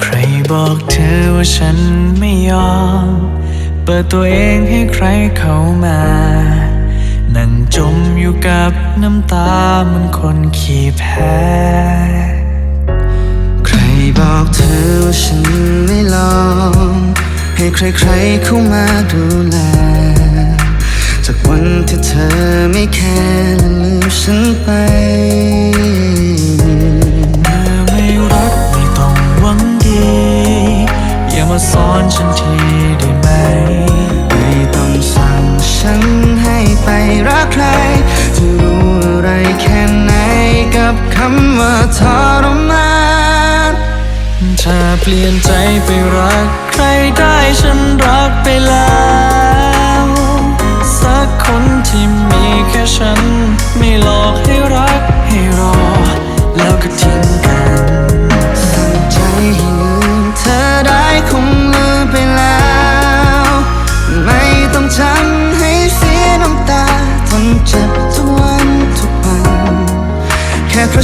ใครบอกเธอว่าฉันไม่ยอม เปิดตัวเองให้ใครเข้ามา นั่งจมอยู่กับน้ำตาเหมันคนขี้แพ้ ใครบอกเธอว่าฉันไม่ลอง ให้ใครๆเข้ามาดูแล จากวันที่เธอไม่แคร์และลืมฉันไป ได้ไหม ไม่ต้องสั่งฉันให้ไปรักใคร จะรู้อะไรแค่ไหนกับคำว่าทรมานถ้าเปลี่ยนใจไปรัก ใครได้ฉันรักไปแล้ว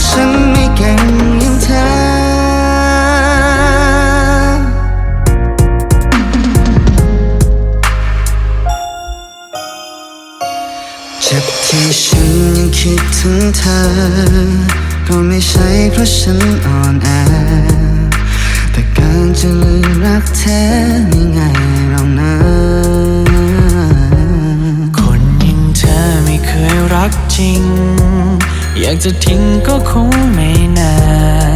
ฉันไม่เก่งอย่างเธอ เจ็บที่ฉันยังคิดถึงเธอ ก็ไม่ใช่เพราะฉันอ่อนแอ แต่การจะลืมรักแท้ไม่ง่ายหรอกนะคนอย่งเธอไม่เคยรักจริง อยากจะทิ้งก็คงไม่นา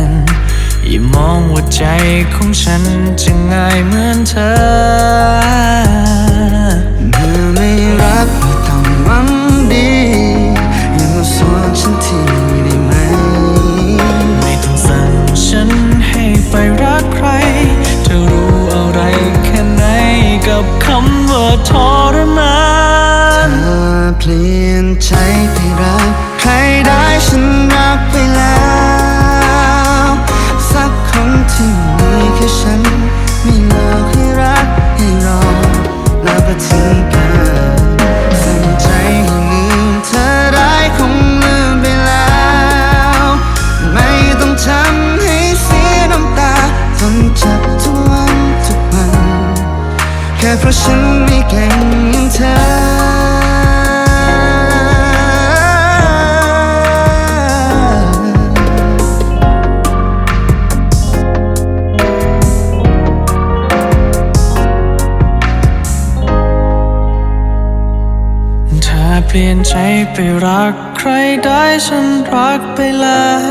นอย่ามองว่าใจของฉันจะง่ายเหมือนเธอ เปลี่ยนใจไปรักใครได้ฉันรักไปแล้ว